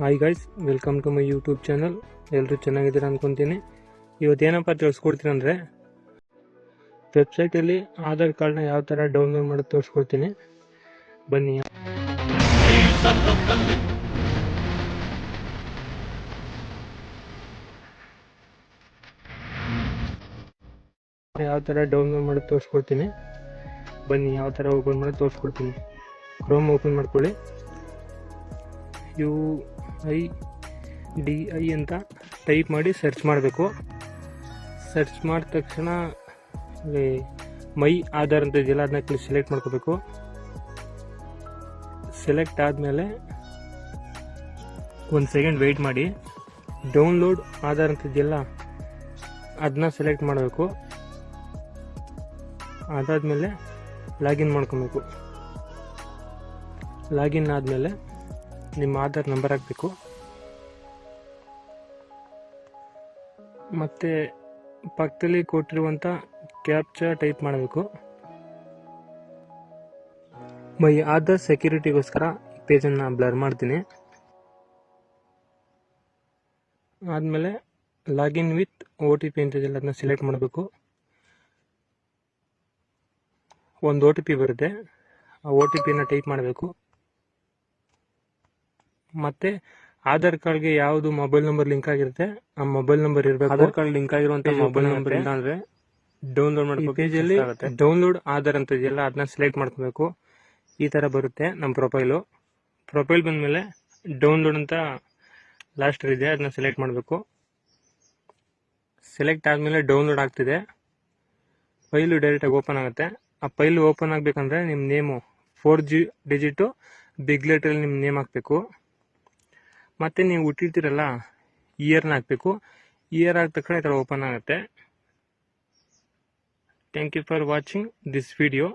Hi guys welcome to my YouTube channel ಎಲ್ಲರೂ ಚೆನ್ನಾಗಿದ್ದೀರಾ ಇವತ್ತು ಏನಪ್ಪ ತಿಳಿಸ್ಕೊಡ್ತೀನಿ ಅಂದರೆ ವೆಬ್ಸೈಟಲ್ಲಿ ಆಧಾರ್ ಕಾರ್ಡ್ನ ಯಾವ ಥರ ಡೌನ್ಲೋಡ್ ಮಾಡಿ ತೋರಿಸ್ಕೊಡ್ತೀನಿ. ಬನ್ನಿ. ಯಾವ ಥರ ಡೌನ್ಲೋಡ್ ಮಾಡಿ ತೋರಿಸ್ಕೊಡ್ತೀನಿ. ಬನ್ನಿ, ಯಾವ ಥರ ಓಪನ್ ಮಾಡಿ ತೋರಿಸ್ಕೊಡ್ತೀನಿ. ಕ್ರೋಮ್ ಓಪನ್ ಮಾಡ್ಕೊಳ್ಳಿ. ಯು ಐ ಡಿ ಐ ಅಂತ ಟೈಪ್ ಮಾಡಿ ಸರ್ಚ್ ಮಾಡಬೇಕು. ಸರ್ಚ್ ಮಾಡಿದ ತಕ್ಷಣ ಅಲ್ಲಿ ಮೈ ಆಧಾರ್ ಅಂತ ಇದೆಯಲ್ಲ, ಅದನ್ನ ಕ್ಲಿಕ್ ಸೆಲೆಕ್ಟ್ ಮಾಡ್ಕೋಬೇಕು. ಸೆಲೆಕ್ಟ್ ಆದಮೇಲೆ ಒಂದು ಸೆಕೆಂಡ್ ವೆಯ್ಟ್ ಮಾಡಿ. ಡೌನ್ಲೋಡ್ ಆಧಾರ್ ಅಂತ ಇದೆಯಲ್ಲ, ಅದನ್ನ ಸೆಲೆಕ್ಟ್ ಮಾಡಬೇಕು. ಅದಾದಮೇಲೆ ಲಾಗಿನ್ ಮಾಡ್ಕೊಬೇಕು. ಲಾಗಿನ್ ಆದಮೇಲೆ ನಿಮ್ಮ ಆಧಾರ್ ನಂಬರ್ ಹಾಕಬೇಕು. ಮತ್ತು ಪಕ್ಕದಲ್ಲಿ ಕೊಟ್ಟಿರುವಂಥ ಕ್ಯಾಪ್ಚಾ ಟೈಪ್ ಮಾಡಬೇಕು. ಮೈ ಆಧಾರ್ ಸೆಕ್ಯೂರಿಟಿಗೋಸ್ಕರ ಪೇಜನ್ನು ಬ್ಲರ್ ಮಾಡ್ತೀನಿ. ಆದಮೇಲೆ login with O T P ಅಂತಿದೆಯಲ್ಲ ಅದನ್ನ ಸೆಲೆಕ್ಟ್ ಮಾಡಬೇಕು. ಒಂದು ಒ ಟಿ ಪಿ ಬರುತ್ತೆ. ಆ ಒ ಟಿ ಪಿನ ಟೈಪ್ ಮಾಡಬೇಕು. ಮತ್ತೆ ಆಧಾರ್ ಕಾರ್ಡ್ಗೆ ಯಾವ್ದು ಮೊಬೈಲ್ ನಂಬರ್ ಲಿಂಕ್ ಆಗಿರುತ್ತೆ ಆ ಮೊಬೈಲ್ ನಂಬರ್ ಇರಬೇಕು. ಆಧಾರ್ ಕಾರ್ಡ್ ಲಿಂಕ್ ಆಗಿರುವಂತ ಮೊಬೈಲ್ ನಂಬರ್ ಇಲ್ಲ ಅಂದ್ರೆ ಡೌನ್ಲೋಡ್ ಮಾಡಬೇಕು ಪೇಜಲ್ಲಿ ಡೌನ್ಲೋಡ್ ಆಧಾರ್ ಅಂತ ಇದೆಯಲ್ಲ ಅದನ್ನ ಸೆಲೆಕ್ಟ್ ಮಾಡ್ಕೋಬೇಕು. ಈ ತರ ಬರುತ್ತೆ ನಮ್ಮ ಪ್ರೊಫೈಲು ಪ್ರೊಫೈಲ್ ಬಂದ್ಮೇಲೆ ಡೌನ್ಲೋಡ್ ಅಂತ ಲಾಸ್ಟ್ ಇದೆ ಅದನ್ನ ಸೆಲೆಕ್ಟ್ ಮಾಡಬೇಕು. ಸೆಲೆಕ್ಟ್ ಆದ್ಮೇಲೆ ಡೌನ್ಲೋಡ್ ಆಗ್ತಿದೆ. ಫೈಲು ಡೈರೆಕ್ಟಾಗಿ ಓಪನ್ ಆಗುತ್ತೆ. ಆ ಫೈಲ್ ಓಪನ್ ಆಗಬೇಕಂದ್ರೆ ನಿಮ್ಮ ನೇಮು ಫೋರ್ ಜಿ ಡಿಜಿಟು ಬಿಗ್ ಲೆಟರ್ ನಿಮ್ಮ ನೇಮ್ ಹಾಕಬೇಕು. ಮತ್ತು ನೀವು ಹುಟ್ಟಿರ್ತೀರಲ್ಲ ಇಯರ್ನ ಹಾಕ್ಬೇಕು. ಇಯರ್ ಆದ ತಕ್ಷಣ ಈ ಥರ ಓಪನ್ ಆಗುತ್ತೆ. Thank you for watching this video